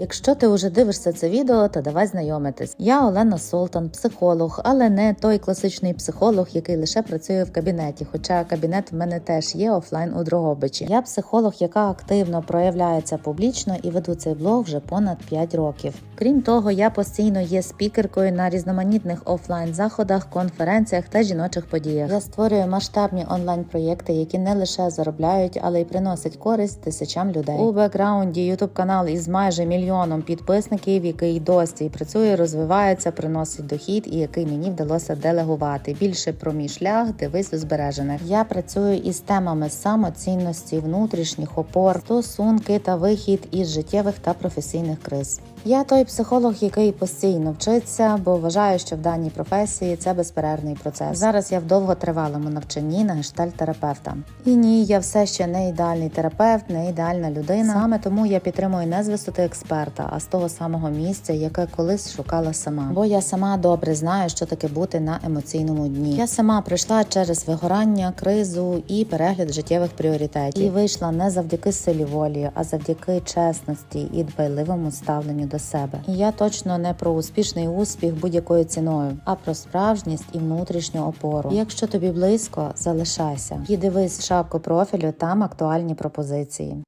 Якщо ти вже дивишся це відео, то давай знайомитись. Я Олена Солтан, психолог, але не той класичний психолог, який лише працює в кабінеті. Хоча кабінет в мене теж є офлайн у Дрогобичі. Я психолог, яка активно проявляється публічно і веду цей блог вже понад 5 років. Крім того, я постійно є спікеркою на різноманітних офлайн заходах, конференціях та жіночих подіях. Я створюю масштабні онлайн проєкти, які не лише заробляють, але й приносять користь тисячам людей. У бекграунді ютуб канал із майже мільйоном підписників, який досі працює, розвивається, приносить дохід, і який мені вдалося делегувати. Більше про мій шлях дивись у збережених. Я працюю із темами самоцінності, внутрішніх опор, стосунки та вихід із життєвих та професійних криз. Я той психолог, який постійно вчиться, бо вважаю, що в даній професії це безперервний процес. Зараз я в довготривалому навчанні на гештальт-терапевта. І ні, я все ще не ідеальний терапевт, не ідеальна людина. Саме тому я підтримую не з висоти а з того самого місця, яке колись шукала сама. Бо я сама добре знаю, що таке бути на емоційному дні. Я сама пройшла через вигорання, кризу і перегляд життєвих пріоритетів. І вийшла не завдяки силі волі, а завдяки чесності і дбайливому ставленню до себе. І я точно не про успішний успіх будь-якою ціною, а про справжність і внутрішню опору. Якщо тобі близько, залишайся і дивись шапку профілю, там актуальні пропозиції.